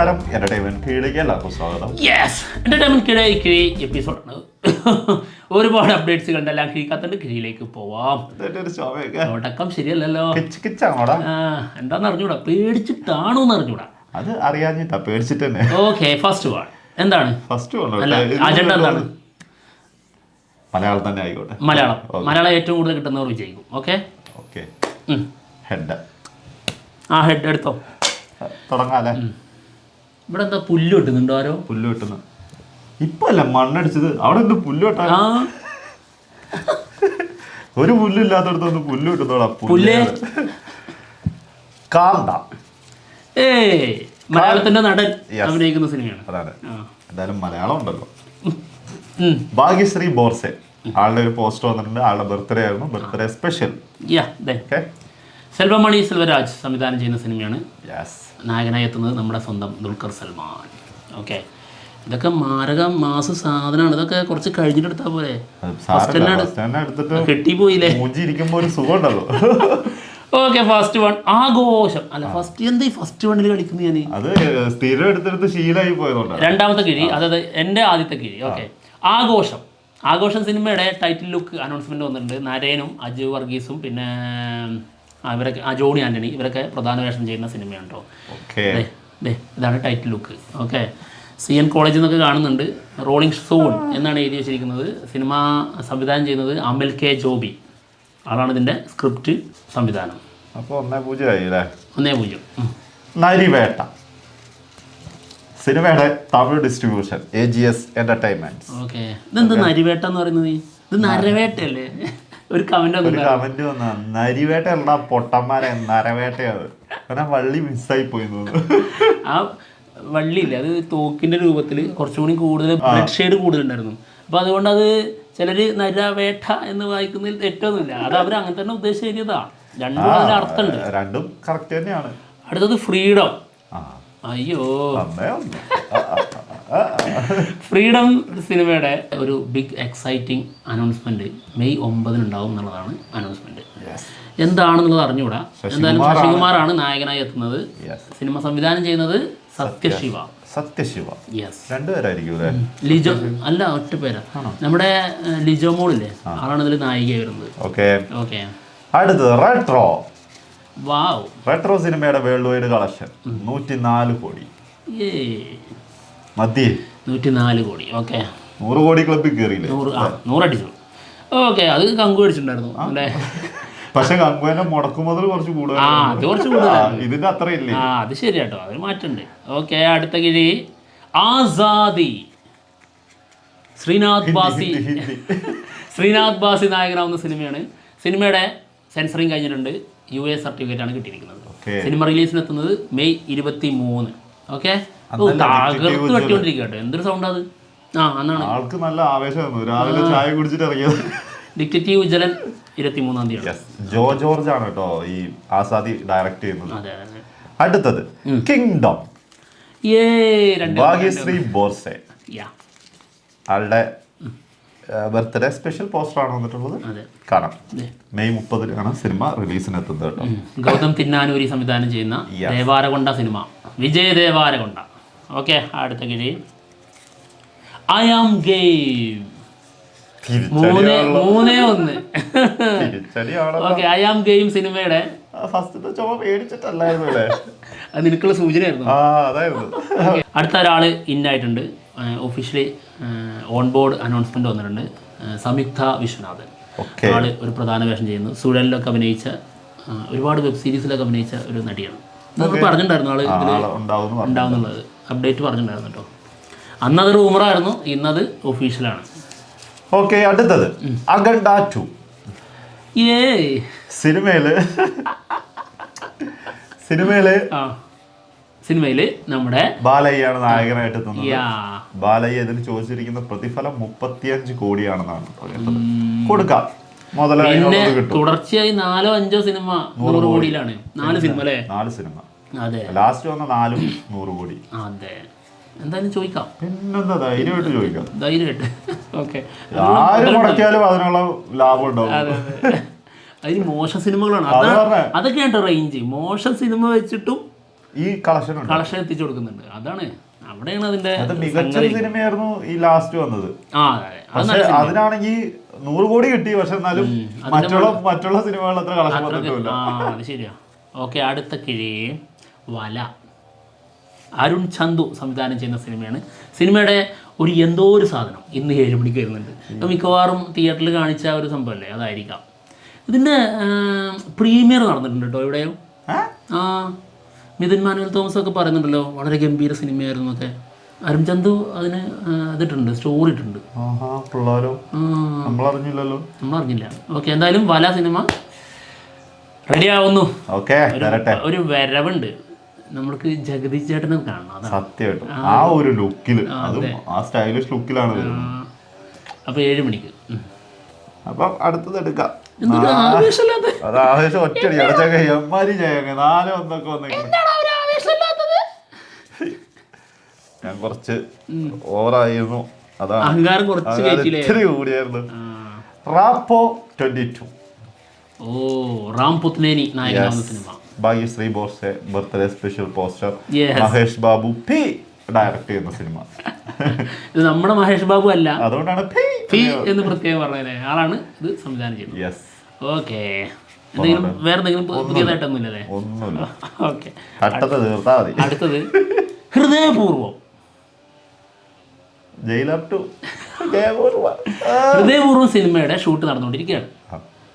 നമസ്കാരം. എന്റർടൈൻമെന്റ് കീഴിലേക്ക് എല്ലാവർക്കും സ്വാഗതം. യെസ് എന്റർടൈൻമെന്റ് കിഴി കിഴി ആണ്. ഒരുപാട് അപ്ഡേറ്റ്സ് കണ്ടല്ലോ കിഴിക്കാത്തണ്ട് കിഴിയിലേക്ക് പോവാം. തുടക്കം ശരിയല്ലല്ലോ. എന്താന്ന് അറിഞ്ഞൂടാ പേടിച്ചിട്ടാണോ എന്ന് അറിഞ്ഞൂടാ അത് അറിയാഞ്ഞിട്ടാ പേടിച്ചിട്ട് തന്നെ ഓക്കെ ഫസ്റ്റ് വാൾ എന്താണ് ഫസ്റ്റ് അജണ്ട എന്താണ്? മലയാളം തന്നെ ആയിക്കോട്ടെ. മലയാളം. മലയാളം ഏറ്റവും കൂടുതൽ കിട്ടുന്നവർ വിജയിക്കും. ഓക്കെ ഓക്കെ ഹെഡ് ആ ഹെഡ് എടുത്തോ. തുടങ്ങാല്ലേ? ഇവിടെ എന്താ പുല്ല് കിട്ടുന്നുണ്ടോ ആരോ? പുല്ല് കിട്ടുന്നു ഇപ്പൊ അല്ല മണ്ണടിച്ചത്. അവിടെ എന്ത് പുല്ല് കിട്ടാ ഒരു പുല്ലില്ലാത്തടത്ത് ഒന്ന് പുല്ല് കിട്ടുന്നോടാ പുല്ല്? കാന്ത. ഏ മലയാളത്തിന്റെ നടൻ അഭിനയിക്കുന്ന സിനിമയാണ്. അതാണ്. എന്തായാലും മലയാളം ഉണ്ടല്ലോ. ഭാഗ്യശ്രീ ബോർസെ. ആളുടെ ഒരു പോസ്റ്റ് വന്നിട്ടുണ്ട്. ആളുടെ ബർത്ത്ഡേ ആയിരുന്നു. Birthday special. സെൽവമണി സെൽവരാജ് സംവിധാനം ചെയ്യുന്ന സിനിമയാണ്. യെസ് നായകനായി എത്തുന്നത് നമ്മുടെ സ്വന്തം ദുൽഖർ സൽമാൻ. ഓക്കെ ഇതൊക്കെ മാരക മാസ സാധനമാണ്. ഇതൊക്കെ കുറച്ച് കഴിഞ്ഞിട്ട് എടുത്താ പോലെ കെട്ടിപ്പോയില്ലേ? ഓക്കെ ഫസ്റ്റ് വൺ ആഘോഷം. അല്ല ഫസ്റ്റ് എന്ത് ഫസ്റ്റ് വണ്ണിൽ കളിക്കുന്നത് ഞാൻ അത് സ്ഥിരം എടുത്തെടുത്ത് ശീലമായി പോയതുകൊണ്ടാണ് രണ്ടാമത്തെ കിഴി അതായത് എന്റെ ആദ്യത്തെ കിഴി. ഓക്കെ ആഘോഷം. ആഘോഷം സിനിമയുടെ ടൈറ്റിൽ ലുക്ക് അനൗൺസ്മെന്റ് വന്നിട്ടുണ്ട്. നരേനും അജു വർഗീസും പിന്നെ ഇവരൊക്കെ ആ ജോണി ആന്റണി ഇവരൊക്കെ പ്രധാന വേഷം ചെയ്യുന്ന സിനിമയാണ് കേട്ടോ ഇതാണ് title look okay. C N കോളേജിൽ നിന്നൊക്കെ കാണുന്നുണ്ട് റോളിംഗ് സോൺ എന്നാണ് എഴുതി വെച്ചിരിക്കുന്നത്. സിനിമ സംവിധാനം ചെയ്യുന്നത് അമൽ കെ ജോബി. ആളാണ് ഇതിന്റെ സ്ക്രിപ്റ്റ് സംവിധാനം. അപ്പൊ ഒന്നേ പൂജ്യമായി അല്ലേ? ഒന്നേ പൂജ്യം. നരിവേട്ട. സിനിമയുടെ Tamil distribution A G S entertainment okay. ഇതെന്ത് നരിവേട്ട എന്ന് പറയുന്നത്? ഇത് നരവേട്ടയല്ലേ? ഒരു കമന്റ് വന്ന. നരിവേട്ട അല്ല പൊട്ടന്മാരെ നരവേട്ടയത് കാരണം വള്ളി മിസ്സായി പോയി ആ വള്ളിയില്ലേ അത് തോക്കിന്റെ രൂപത്തിൽ കുറച്ചുകൂടി കൂടുതൽ ബ്ലഡ് ഷെയ്ഡ് കൂടുതലുണ്ടായിരുന്നു. അപ്പൊ അതുകൊണ്ട് അത് ചിലര് നരവേട്ട എന്ന് വായിക്കുന്നതിൽ തെറ്റൊന്നുമില്ല. അത് അവർ അങ്ങനെ തന്നെ ഉദ്ദേശിച്ചതാ എഴുതിയതാ രണ്ടും അർത്ഥമുണ്ട്. രണ്ടും കറക്റ്റ് തന്നെയാണ്. അടുത്തത് ഫ്രീഡം അയ്യോ. ഫ്രീഡം സിനിമയുടെ ഒരു ബിഗ് എക്സൈറ്റിംഗ് അനൗൺസ്മെന്റ് മെയ് ഒമ്പതിനുണ്ടാവും എന്നുള്ളതാണ് അനൗൺസ്മെന്റ് എന്താണെന്നുള്ളത് അറിഞ്ഞുകൂടാ. എന്തായാലും ശശികുമാറാണ് നായകനായി എത്തുന്നത്. സിനിമ സംവിധാനം ചെയ്യുന്നത് സത്യശിവ. സത്യശിവ. യെസ് രണ്ടുപേരായിരിക്കും ലിജോ അല്ല ഒറ്റ പേരാ. നമ്മുടെ ലിജോ മോളില്ലേ? ആളാണ് ഇതിൽ നായിക വരുന്നത്. ഓക്കെ. ഓക്കെ. അടുത്തത് റെട്രോ. വാവ്. റെട്രോ സിനിമയുടെ വേൾഡ് വൈഡ് കളക്ഷൻ. നൂറ്റി നാല് കോടി. മതി നൂറ്റി നാല് കോടി ഓക്കെ. നൂറ് കോടി ക്ലബിൽ കയറിയില്ലേ നൂറ് ആ നൂറടിച്ചു. ഓക്കെ അത് കങ്കു അടിച്ചിട്ടുണ്ടായിരുന്നു അല്ലേ പക്ഷെ കങ്കുവിന്റെ മുടക്കുമുതൽ കുറച്ച് കൂടുതൽ ആ അത് കുറച്ച് കൂടുതലാണ് ഇതിന്റെ അത്ര ഇല്ലേ? ആ അത് ശരിയാട്ടോ അതിന് മാറ്റുണ്ട് ഓക്കെ അടുത്ത കിഴി. ആസാദി. ശ്രീനാഥ് ബാസി. ശ്രീനാഥ് ബാസി നായകനാവുന്ന സിനിമയാണ്. സിനിമയുടെ സെൻസറിങ് കഴിഞ്ഞിട്ടുണ്ട്. യു എ സർട്ടിഫിക്കറ്റ് ആണ് കിട്ടിയിരിക്കുന്നത് സിനിമ റിലീസിനെത്തുന്നത് മെയ് ഇരുപത്തി മൂന്ന് ഓക്കെ? തകർത്ത് വെട്ടിക്കൊണ്ടിരിക്കട്ടെ എന്തൊരു സൗണ്ട് അത്? ആ അന്നാണ്. ആൾക്ക് നല്ല ആവേശമായിരുന്നു. രാവിലെ ചായ കുടിച്ചിട്ട് ഇറങ്ങിയത്. ഡിറ്റക്റ്റീവ് ഉജ്ജലൻ ഇരുപത്തിമൂന്നാം തീയതി ജോ ജോർജ് ആണ് കേട്ടോ ഈ ആസാദി ഡയറക്ട് ചെയ്യുന്നത്. അടുത്തത് കിങ്ഡം ഭാഗ്യശ്രീ ബോർസെ. ആളുടെ ബർത്ത്ഡേ സ്പെഷ്യൽ പോസ്റ്റർ ആണ് വന്നിട്ടുള്ളത്. കാണാം. മെയ് മുപ്പതിനാണ് സിനിമ റിലീസിന് എത്തുന്നത് കേട്ടോ. ഗൗതം തിന്നാനൂരി സംവിധാനം ചെയ്യുന്ന. ദേവാരകൊണ്ട സിനിമ. വിജയ ദേവാരകൊണ്ട. ഓക്കെ അടുത്ത കിഴി. ഐ ആം ഗെയിം മൂന്ന് മൂന്നേ ഒന്ന്. ഓക്കെ ഐ ആം ഗെയിം സിനിമയുടെ. ഫസ്റ്റത്തെ ചുമ പേടിച്ചിട്ടല്ലായിരുന്നു അത് നിനക്കുള്ള സൂചനയായിരുന്നു. അടുത്ത ഒരാൾ ഇന്നായിട്ടുണ്ട് ഒഫീഷ്യലി ഓൺ ബോർഡ് അനൗൺസ്മെന്റ് വന്നിട്ടുണ്ട്. സംയുക്ത വിശ്വനാഥൻ. ആൾ ഒരു പ്രധാന വേഷം ചെയ്യുന്നു. സുഴലിലൊക്കെ അഭിനയിച്ച ഒരുപാട് വെബ് സീരീസിലൊക്കെ അഭിനയിച്ച ഒരു നടിയാണ്. പറഞ്ഞിട്ടുണ്ടായിരുന്നു ആൾ ഉണ്ടാവുന്നുള്ളത്. അപ്ഡേറ്റ് പറഞ്ഞിട്ടുണ്ടായിരുന്നു കേട്ടോ. അന്നത് റൂമറായിരുന്നു ഇന്നത് ഒഫീഷ്യലാണ് ഓക്കെ അടുത്തത്. അഗണ്ട ടു. ഏ സിനിമയിൽ. സിനിമയിൽ ആ. സിനിമയിൽ നമ്മുടെ ബാലയ്യാണ് നായകനായിട്ട് എത്തുന്നത്. ബാലയ്യ ഇതിന് ചോദിച്ചിരിക്കുന്ന പ്രതിഫലം മുപ്പത്തിയഞ്ച് കോടിയാണെന്നാണ് കൊടുക്കാം. മുതലായി തുടർച്ചയായി നാലോ അഞ്ചോ സിനിമ നൂറ് കോടിയിലാണ്. നാല് സിനിമ അല്ലേ? നാല് സിനിമ. ലാസ്റ്റ് വന്ന നാലും നൂറ് കോടി. അതെ. എന്തായാലും ചോദിക്കാം. പിന്നെന്താ ധൈര്യമായിട്ട് ചോദിക്കാം. ധൈര്യമായിട്ട്. ഓക്കെ. ആര് മുടക്കിയാലും അതിനുള്ള ലാഭം ഉണ്ടാവും. അതെ അതെ. അതിന് മോശം സിനിമകളാണ്. അത് അതാണ് പറഞ്ഞേ. അതൊക്കെയാണ് റേഞ്ച് മോശം സിനിമ വെച്ചിട്ടും ഈ കളക്ഷൻ ഉണ്ട്. കളക്ഷൻ എത്തിച്ചു കൊടുക്കുന്നുണ്ട്. അതാണ്. അവിടെയാണ് അതിന്റെ മികച്ച സിനിമയായിരുന്നു ഈ ലാസ്റ്റ് വന്നത്. അതിനാണെങ്കിൽ നൂറ് കോടി കിട്ടി. പക്ഷെ എന്നാലും മറ്റുള്ള മറ്റുള്ള സിനിമകളിൽ അത്ര കളക്ഷൻ വന്നിട്ടില്ല ശരിയാ. ഓക്കെ അടുത്ത കിഴി. വല. അരുൺ ചന്തു സംവിധാനം ചെയ്യുന്ന സിനിമയാണ്. സിനിമയുടെ ഒരു എന്തോ ഒരു സാധനം ഇന്ന് ഏഴ് മണിക്ക് വരുന്നുണ്ട്. മിക്കവാറും തിയേറ്ററിൽ കാണിച്ച ഒരു സംഭവമല്ലേ അതായിരിക്കാം. ഇതിന്റെ പ്രീമിയർ നടന്നിട്ടുണ്ട് കേട്ടോ. എവിടെയോ? ആ മിഥുൻ മാനുവൽ തോമസ് ഒക്കെ പറയുന്നുണ്ടല്ലോ. വളരെ ഗംഭീര സിനിമയായിരുന്നു ഒക്കെ. അരുൺ ചന്തു അതിന് ഇതിട്ടുണ്ട് സ്റ്റോറി ഇട്ടുണ്ട്. നമ്മളറിഞ്ഞില്ലല്ലോ. നമ്മൾ അറിഞ്ഞില്ല ഓക്കെ എന്തായാലും വല സിനിമ റെഡി ആവുന്നു. ഒരു വരവുണ്ട്. നമ്മൾക്ക് ജഗതി ചേട്ടനെ കാണണം സത്യമായിട്ടും. ആ. ഒരു ലുക്കിൽ അതും ആ സ്റ്റൈലിഷ് ലുക്കിലാണ് വരുന്നത്. അപ്പോൾ ഏഴ് മണിക്ക്. അപ്പൊ അടുത്തത് എടുക്കാം. അത് ആവേശം ഒറ്റടി അടച്ചൊക്കെ എമ്മാരി ചെയ്യാங்க നാല് ഒന്നൊക്കെ വന്നേക്കുന്നു ഞാൻ കുറച്ച് ഓവറായിരുന്നു. അതാണ്. ഇത്തിരി കൂടിയായിരുന്നു. Rapo twenty two. ഓ റാം പുത്നേനി നായകനാവുന്ന cinema. Bhagyashri Borse birthday special poster Mahesh Babu P direct ചെയ്യുന്ന സിനിമ ഇത് നമ്മുടെ മഹേഷ് ബാബു അല്ല. അതുകൊണ്ടാണ് പി എന്ന് പ്രത്യേകം പറഞ്ഞതല്ലേ ആളാണ് ഇത് സംവിധാനം ചെയ്യുന്നത്. യെസ് ഓക്കെ എന്തെങ്കിലും വേറെ എന്തെങ്കിലും പുതിയതായിട്ടൊന്നും ഇല്ലേ ഒന്നുമില്ല. ഓക്കെ കട്ടത്ത് തീർത്താ മതി. അടുത്തത് ഹൃദയപൂർവം ജയിലർ ടു ഹൃദയപൂർവം സിനിമയുടെ ഷൂട്ട് നടന്നുകൊണ്ടിരിക്കുകയാണ്.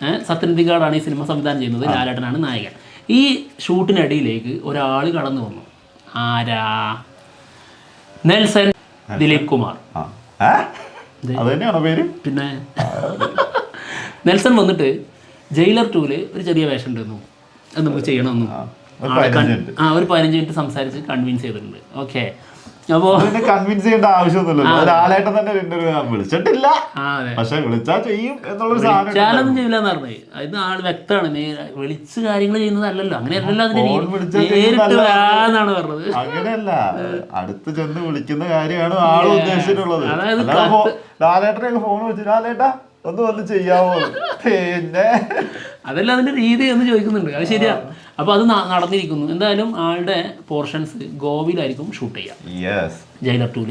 ഏഹ് സത്യനന്ദിക്കാടാണ് ഈ സിനിമ സംവിധാനം ചെയ്യുന്നത്. ലാലേട്ടനാണ് നായകൻ. ഈ ഷൂട്ടിനിടയിലേക്ക് ഒരാൾ കടന്നു വന്നു. ആരാ? നെൽസൺ ദിലീപ് കുമാർ? പേര്? പിന്നെ നെൽസൺ വന്നിട്ട് ജയിലർ ടൂൽ ഒരു ചെറിയ വേഷം ഉണ്ടെന്നു അത് നമുക്ക് ചെയ്യണമെന്നു. ആ ഒരു പതിനഞ്ച് മിനിറ്റ്. സംസാരിച്ച് കൺവിൻസ് ചെയ്തിട്ടുണ്ട്. ഓക്കെ അപ്പോൾ അതിനെ കൺവിൻസ് ചെയ്യേണ്ട ആവശ്യമൊന്നുമില്ലല്ലോ. ലാലേട്ടൻ തന്നെ ഇന്റർവ്യൂ ഞാൻ വിളിച്ചിട്ടില്ല. പക്ഷെ വിളിച്ചാ ചെയ്യും എന്നുള്ളൊരു സാധനം ചെയ്യില്ല എന്ന് പറഞ്ഞത് അത് ആൾ വ്യക്തമാണ്. വിളിച്ച് കാര്യങ്ങൾ ചെയ്യുന്നതല്ലല്ലോ. അങ്ങനെയല്ലല്ലോ അതിന്റെ നേരിട്ട്. വരാന്നാണ് പറഞ്ഞത്. അങ്ങനെയല്ല. അടുത്ത് ചെന്ന് വിളിക്കുന്ന കാര്യമാണ് ആൾ ഉദ്ദേശിച്ചിട്ടുള്ളത്. ലാലേട്ടനെ ഫോൺ വിളിച്ചു ലാലേട്ടാ ഒന്ന് വന്ന് ചെയ്യാമോ പിന്നെ. അതല്ല അതിന്റെ രീതി എന്ന് ചോദിക്കുന്നുണ്ട്. അത് ശരിയാ. അപ്പൊ അത് നടന്നിരിക്കുന്നു. എന്തായാലും ആളുടെ പോർഷൻസ് ഗോവയിലായിരിക്കും ഷൂട്ട് ചെയ്യാം. ജയിലർ ടൂൽ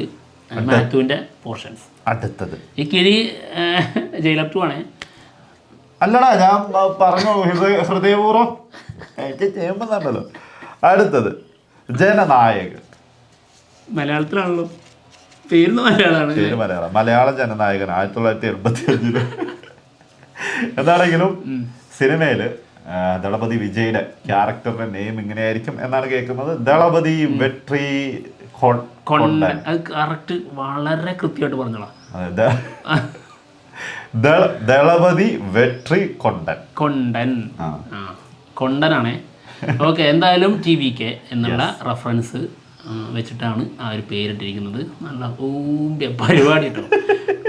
മാത്യുവിന്റെ പോർഷൻസ് അടുത്തത്. ഈ കിഴി ജയിലർ ടു ആണേ അല്ലടാ ഞാൻ പറഞ്ഞു ഹൃദയ ഹൃദയപൂർവം എനിക്ക് ചെയ്യുമ്പോണ്ടല്ലോ അടുത്തത് ജനനായകൻ. മലയാളത്തിലാണല്ലോ. പേരുന്ന മലയാളമാണ്. പേര് മലയാളം. മലയാള ജനനായകൻ ആയിരത്തി തൊള്ളായിരത്തി എൺപത്തി അഞ്ചിൽ എന്താണെങ്കിലും സിനിമയിൽ ദളപതി വിജയുടെ ക്യാരക്ടറിന്റെ നെയിം ഇങ്ങനെയായിരിക്കും എന്നാണ് കേൾക്കുന്നത്. ദളപതി വെട്രി കൊണ്ടൻ. അത് കറക്റ്റ് വളരെ കൃത്യമായിട്ട് പറഞ്ഞോളാം. ദളപതി വെട്രി കൊണ്ടൻ. കൊണ്ടൻ. കൊണ്ടനാണേ. ഓക്കെ എന്തായാലും ടി വി കെ എന്നുള്ള റെഫറൻസ് വെച്ചിട്ടാണ് ആ ഒരു പേരിട്ടിരിക്കുന്നത്. നല്ല ഊമ്പിയ പരിപാടി കേട്ടോ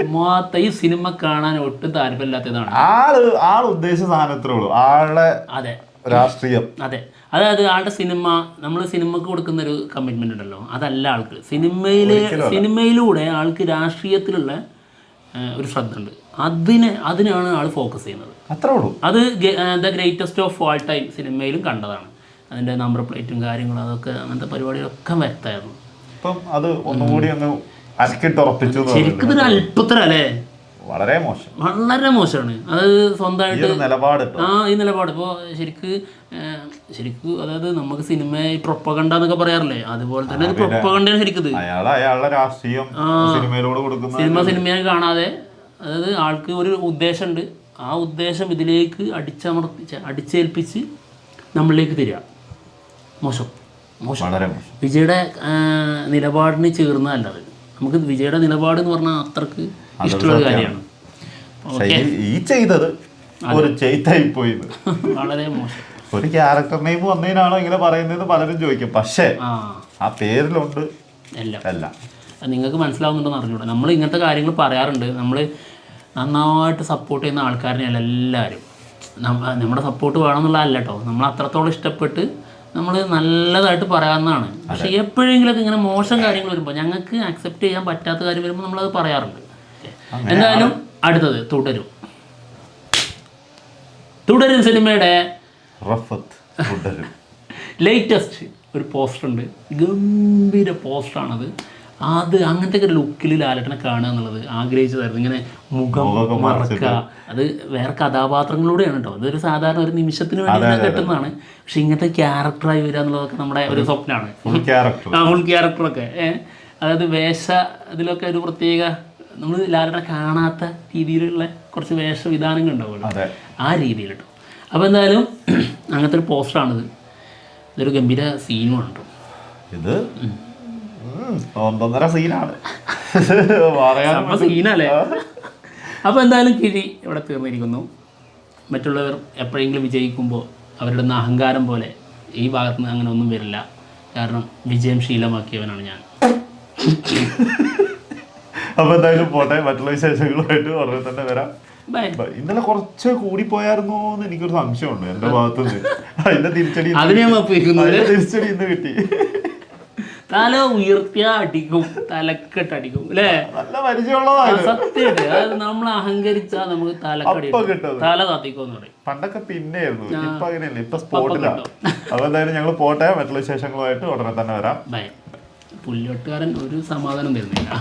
മാത്ത ഈ സിനിമ കാണാൻ ഒട്ടും താല്പര്യമില്ലാത്തതാണ്. ആൾ ആൾ ഉദ്ദേശിച്ച സാധനത്രേ ഉള്ളൂ. ആളെ അതെ. രാഷ്ട്രീയം. അതെ. അതായത് ആളുടെ സിനിമ നമ്മൾ സിനിമക്ക് കൊടുക്കുന്ന ഒരു കമ്മിറ്റ്മെന്റ് ഉണ്ടല്ലോ. അതല്ല ആൾക്ക്. സിനിമയിലെ സിനിമയിലൂടെ ആൾക്ക് രാഷ്ട്രീയത്തിലുള്ള ഒരു ശ്രദ്ധ ഉണ്ട് അതിനെ അതിനാണ് ആൾ ഫോക്കസ് ചെയ്യുന്നത്. അത്രേ ഉള്ളൂ. അത് the greatest of all time സിനിമയിലും കണ്ടതാണ്. അതിന്റെ നമ്പർ പ്ലേറ്റും കാര്യങ്ങളും അതൊക്കെ അങ്ങനത്തെ പരിപാടികളൊക്കെ വ്യക്തമായിരുന്നു ഇപ്പം അത് ഒന്നുകൂടി ഒന്ന് അരക്കിട്ടുറപ്പിച്ചു ശരിക്കും അല്പത്തരം അല്ലേ വളരെ മോശം. വളരെ മോശമാണ്. അത് സ്വന്തമായിട്ട് ഒരു നിലപാട് ആ ഈ നിലപാട്. ഇപ്പോൾ ശരിക്ക് ശരിക്ക് അതായത് നമുക്ക് സിനിമ ഈ പ്രൊപ്പകണ്ട എന്നൊക്കെ പറയാറില്ലേ? അതുപോലെ തന്നെ പ്രൊപ്പകണ്ടാണ് ശരിക്കും അയാളുടെ രാഷ്ട്രീയം സിനിമയിലൂടെ കൊടുക്കുന്ന സിനിമ സിനിമയെ കാണാതെ അതായത് ആൾക്ക് ഒരു ഉദ്ദേശമുണ്ട്. ആ ഉദ്ദേശം ഇതിലേക്ക് അടിച്ചമർത്തി അടിച്ചേൽപ്പിച്ച് നമ്മളിലേക്ക് തരിക. മോശം. മോശം. വളരെ മോശം. വിജയുടെ നിലപാടിന് ചേർന്നതല്ല അത് നമുക്ക് വിജയുടെ നിലപാട് എന്ന് പറഞ്ഞാൽ അത്രയ്ക്ക് ഇഷ്ടമുള്ള കാര്യമാണ്. ഈ- ചെയ്തത് ഒരു ചെയ്തായി പോയത് വളരെ മോശം. ഒരു ക്യാരക്ടർ നെയിം വന്നതിനാണോ ഇങ്ങനെ പറയുന്നത് പലരും ചോദിക്കും. പക്ഷേ ആ. പേരിലുണ്ട്. എല്ലാം അല്ല. നിങ്ങൾക്ക് മനസ്സിലാവുന്നുണ്ടെന്ന് അറിഞ്ഞൂടാ. നമ്മൾ ഇങ്ങനത്തെ കാര്യങ്ങൾ പറയാറുണ്ട്. നമ്മൾ നന്നായിട്ട് സപ്പോർട്ട് ചെയ്യുന്ന ആൾക്കാരനെയല്ല എല്ലാവരും നമ്മുടെ സപ്പോർട്ട് വേണമെന്നുള്ളതല്ല കേട്ടോ നമ്മൾ അത്രത്തോളം ഇഷ്ടപ്പെട്ട് നമ്മൾ നല്ലതായിട്ട് പറയാവുന്നതാണ്. പക്ഷെ എപ്പോഴെങ്കിലൊക്കെ ഇങ്ങനെ മോശം കാര്യങ്ങൾ വരുമ്പോൾ ഞങ്ങൾക്ക് അക്സെപ്റ്റ് ചെയ്യാൻ പറ്റാത്ത കാര്യം വരുമ്പോൾ നമ്മൾ അത് പറയാറുണ്ട് എന്തായാലും അടുത്തത് തുടരും. തുടരും സിനിമയുടെ ലേറ്റസ്റ്റ് ഒരു പോസ്റ്റർ ഉണ്ട്. ഗംഭീര പോസ്റ്ററാണത് അത് അങ്ങനത്തെ ഒരു ലുക്കിൽ ലാലേട്ടനെ കാണുക എന്നുള്ളത് ആഗ്രഹിച്ചതായിരുന്നു. ഇങ്ങനെ മുഖം മറക്ക മറക്കുക. അത് വേറെ കഥാപാത്രങ്ങളിലൂടെയാണ് കേട്ടോ അതൊരു സാധാരണ ഒരു നിമിഷത്തിന് വേണ്ടി കെട്ടുന്നതാണ്. പക്ഷെ ഇങ്ങനത്തെ ക്യാരക്ടറായി വരിക എന്നുള്ളതൊക്കെ നമ്മുടെ ഒരു സ്വപ്നമാണ്. ഫുൾ ക്യാരക്ടർ ആ ഫുൾ ക്യാരക്ടറൊക്കെ ഏഹ് അതായത് വേഷ ഇതിലൊക്കെ ഒരു പ്രത്യേക നമ്മൾ ലാലേട്ടനെ കാണാത്ത രീതിയിലുള്ള കുറച്ച് വേഷവിധാനങ്ങൾ ഉണ്ടാവുമല്ലോ. ആ രീതിയിൽ കേട്ടോ അപ്പോൾ എന്തായാലും അങ്ങനത്തെ ഒരു പോസ്റ്ററാണിത് ഇതൊരു ഗംഭീര സീനുമാണ് കേട്ടോ ഇത് ഒന്നൊന്നര സീനാണ് അപ്പോൾ സീനല്ലേ അപ്പോൾ എന്തായാലും കിഴി ഇവിടെ തീർന്നിരിക്കുന്നു. മറ്റുള്ളവർ എപ്പോഴെങ്കിലും വിജയിക്കുമ്പോൾ അവരുടെ അഹങ്കാരം പോലെ ഈ ഭാഗത്ത് നിന്ന് അങ്ങനെ ഒന്നും വരില്ല. കാരണം വിജയം ശീലമാക്കിയവനാണ് ഞാൻ. അപ്പൊ എന്തായാലും പോട്ടെ മറ്റുള്ള വിശേഷങ്ങളുമായിട്ട് ഉടനെ തന്നെ വരാം. ഇന്നലെ കുറച്ച് കൂടിപ്പോയായിരുന്നോ എന്ന് എനിക്കൊരു സംശയമുണ്ട് എന്റെ ഭാഗത്തുനിന്ന്. അതിന്റെ തിരിച്ചടി തിരിച്ചടി ഇന്ന് കിട്ടി. തല ഉയർത്തിയ അടിക്കും. തലക്കെട്ട് അടിക്കും. അല്ലേ? സത്യമായിട്ട്. അതായത് നമ്മൾ അഹങ്കരിച്ചാൽ നമുക്ക് തലക്കടി തല കത്തിക്കും പറയും. പണ്ടൊക്കെ പിന്നെയായിരുന്നു. ഇപ്പൊ അങ്ങനെയല്ല. ഇപ്പൊ സ്പോട്ടിലാണ് അപ്പൊ എന്തായാലും ഞങ്ങൾ പോട്ടെ. മറ്റുള്ള വിശേഷങ്ങളുമായിട്ട് ഉടനെ തന്നെ വരാം. പുല്ലോട്ടുകാരൻ ഒരു സമാധാനം തരുന്നില്ല.